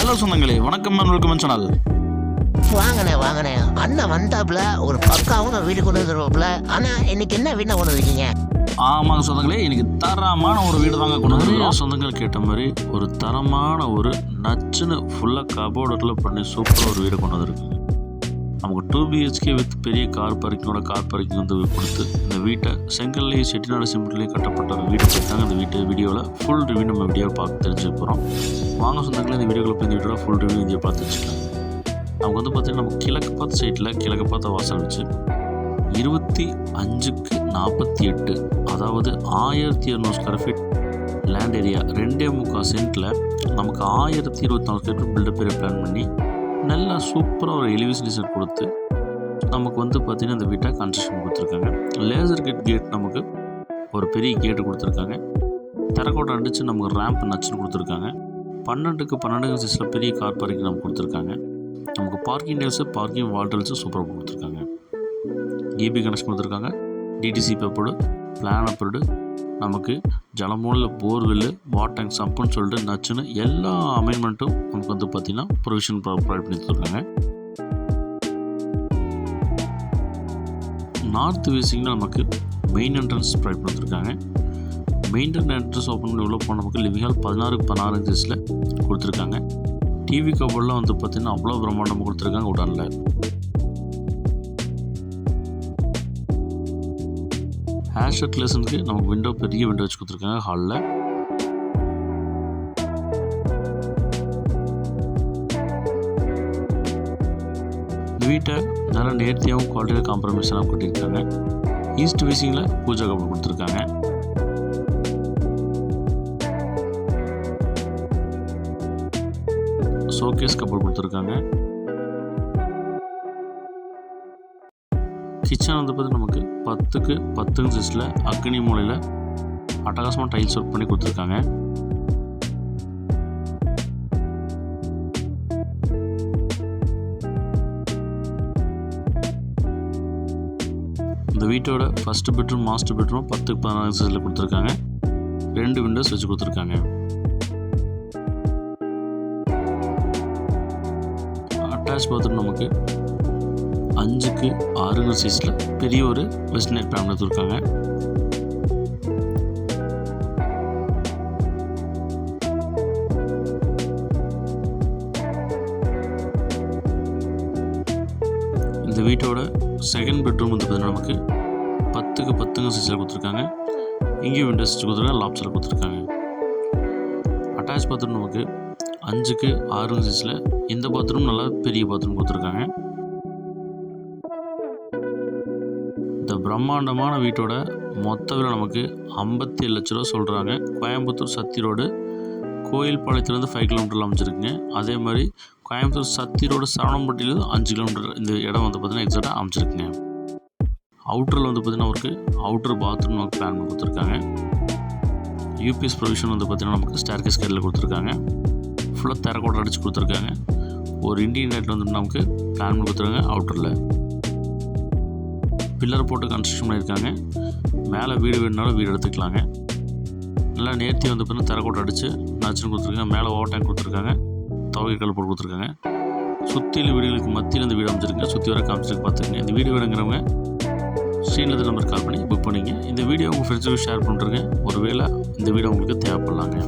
Hello சொந்தங்களே வணக்கம் welcome channel. வாங்கண்ணே வாங்கண்ணே அண்ணன் வந்தாப்புல ஒரு பக்காவும் வீடு கொண்டு வந்துருவாப்புல. ஆனா இன்னைக்கு என்ன வீணா கொண்டு வந்திருக்கீங்க? ஆமாங்க சொந்தங்களே இன்னைக்கு தரமான ஒரு வீடு தாங்க கொண்டு வந்து சொந்தங்கள் கேட்ட மாதிரி ஒரு தரமான ஒரு நச்சுன்னு ஃபுல்லாக கபோர்டில் பண்ணி சூப்பராக ஒரு வீடு கொண்டு வந்திருக்குங்க நமக்கு டூ பிஹெச்கே வித் பெரிய கார் பார்க்கிங்கோட கார் பார்க்கிங் வந்து கொடுத்து இந்த வீட்டை செங்கல்லையும் செட்டிநாடு சிமெண்ட்லேயும் கட்டப்பட்ட ஒரு வீடு பற்றி தாங்க இந்த வீட்டு வீடியோவில் ஃபுல் ரிவ்யூ நம்ம வீடியோவில் பார்த்து தெரிஞ்சுக்க போகிறோம் வாங்க சொந்தங்களே இந்த வீடியோவில் போய் இந்த வீடியோவில் ஃபுல் ரிவ்யூ இங்கே பார்த்து வச்சுக்கலாம். நமக்கு வந்து பார்த்திங்கன்னா நம்ம கிழக்கு பார்த்த சைட்டில் கிழக்கு பார்த்த வாசல் வச்சு இருபத்தி அஞ்சுக்கு நாற்பத்தி எட்டு அதாவது ஆயிரத்தி இரநூறு ஸ்கொயர் ஃபீட் லேண்ட் ஏரியா ரெண்டே முக்கால் சென்ட்டில் நமக்கு ஆயிரத்தி இருபத்தி நாலு square feet buildup area plan பண்ணி நல்லா சூப்பராக ஒரு எலிவேஷன் டிசைன் கொடுத்து நமக்கு வந்து பார்த்திங்கன்னா அந்த விட்டா கன்ஸ்ட்ரக்ஷன் கொடுத்துருக்காங்க. லேசர் கேட் கேட் நமக்கு ஒரு பெரிய கேட்டு கொடுத்துருக்காங்க. தெரக்கோட்டை அடித்து நமக்கு ரேம்ப் நச்சுன்னு கொடுத்துருக்காங்க. பன்னெண்டுக்கு பன்னெண்டு சைஸில் பெரிய கார் பார்க்கிங் நமக்கு கொடுத்துருக்காங்க. நமக்கு பார்க்கிங் டேல்ஸு பார்க்கிங் வால்டல்ஸு சூப்பராக கொடுத்துருக்காங்க. ஏபி கனெக்ஷன் கொடுத்துருக்காங்க. டிடிசி பேப்பர்டு பிளான் அப்ரோடு நமக்கு ஜலமூலில் போர்வெல்லு வாட் டேங்க் சப்புன்னு சொல்லிட்டு நச்சுன்னு எல்லா அமைன்மெண்ட்டும் நமக்கு வந்து பார்த்திங்கன்னா ப்ரொவிஷன் ப்ரொவைட் பண்ணி தருவாங்க நார்த் வீசிங்னா நமக்கு மெயின் என்ட்ரன்ஸ் ப்ரொவைட் பண்ணியிருக்காங்க மெயின் என்ட்ரன்ஸ் ஓப்பன் பண்ணி உள்ளே போன நமக்கு லிவிங் ஹால் பதினாறுக்கு பதினாறு இன்ச்சஸில் கொடுத்துருக்காங்க. டிவி கபோர்ட்லாம் வந்து பார்த்திங்கன்னா அவ்வளோ பிரம்மாண்டமாக கொடுத்துருக்காங்க உடனில் ஹேர் லெசனுக்கு நமக்கு விண்டோ பெரிய விண்டோ வச்சு கொடுத்துருக்காங்க ஹாலில் இந்த வீட்டை நல்லா நேர்த்தியாகவும் குவாலிட்டியாக காம்ப்ரமைஸாக கட்டியிருக்காங்க. ஈஸ்ட் விசிங்கில் பூஜா கபோர்ட் கொடுத்துருக்காங்க. ஷோகேஸ் கபல் கொடுத்துருக்காங்க. கிச்சன் வந்து பார்த்து நமக்கு பத்துக்கு பத்து இன்ச்சஸில் அக்னி மூலையில் அட்டகாசமாக டைல்ஸ் ஒர்க் பண்ணி கொடுத்துருக்காங்க. இந்த வீட்டோட ஃபஸ்ட்டு பெட்ரூம் மாஸ்டர் பெட்ரூம் பத்துக்கு பதினாறு இன்ச்சஸில் கொடுத்துருக்காங்க. ரெண்டு விண்டோஸ் வச்சு கொடுத்துருக்காங்க. அட்டாச் பாத்ரூம் நமக்கு அஞ்சுக்கு ஆறுங்க சைஸில் பெரிய ஒரு வெஸ்ட் நைட் பிளான் எடுத்துருக்காங்க. இந்த வீட்டோட செகண்ட் பெட்ரூம் வந்து பார்த்தீங்கன்னா நமக்கு பத்துக்கு பத்துங்க சைஸில் கொடுத்துருக்காங்க. இங்கேயும் விண்டோஸ் கொடுத்துருக்காங்க லாப்ஸில் கொடுத்துருக்காங்க. அட்டாச் பாத்ரூம் நமக்கு அஞ்சுக்கு ஆறு சைஸில் இந்த பாத்ரூம் நல்லா பெரிய பாத்ரூம் கொடுத்துருக்காங்க. பிரம்மாண்டமான வீட்டோட மொத்த விலை நமக்கு ஐம்பத்தி ஏழு லட்ச ரூபா சொல்கிறாங்க கோயம்புத்தூர் சத்தி ரோடு கோயில் பாளையத்துலேருந்து ஃபைவ் கிலோமீட்டரில் அமைச்சிருக்குங்க அதே மாதிரி கோயம்புத்தூர் சத்தி ரோடு சரவணம்பட்டியிலேருந்து அஞ்சு கிலோமீட்டர் இந்த இடம் வந்து பார்த்திங்கன்னா எக்ஸாக்டாக அமைச்சிருக்குங்க அவுட்டரில் வந்து பார்த்திங்கன்னா அவருக்கு அவுட்டர் பாத்ரூம் நமக்கு பிளான் பண்ணி கொடுத்துருக்காங்க யூபிஎஸ் ப்ரொவிஷன் வந்து பார்த்திங்கன்னா நமக்கு ஸ்டேர்கேஸ் கேரில் கொடுத்துருக்காங்க. ஃபுல்லாக தெரக்கோட்டை அடித்து கொடுத்துருக்காங்க. ஒரு இண்டியன் லைட் வந்து நமக்கு பிளான் பண்ணி கொடுத்துருக்காங்க அவுட்டரில் பில்லர் போட்டு கன்ஸ்ட்ரக்ஷன் பண்ணியிருக்காங்க. மேலே வீடு வேணுனாலும் வீடு எடுத்துக்கலாங்க. நல்லா நேர்த்தி வந்து பார்த்தீங்கன்னா தரக்கோட்டை அடித்து நச்சுன்னு கொடுத்துருக்காங்க. மேலே ஓவர் கொடுத்துருக்காங்க. துவகை கல் போட்டு கொடுத்துருக்காங்க. சுற்றியில் வீடுகளுக்கு மத்தியில் இந்த வீடு அமைச்சிருங்க சுற்றி வர காமிச்சிருக்கு பார்த்துக்கங்க. இந்த வீடு வேணுங்கிறவங்க ஸ்க்ரீனில் நம்பர் கால் பண்ணி புக் பண்ணிங்க இந்த வீடியோ உங்கள் ஃப்ரெண்ட்ஸுக்கு ஷேர் பண்ணுறேங்க ஒருவேளை இந்த வீடியோ உங்களுக்கு தேவைப்படலாங்க.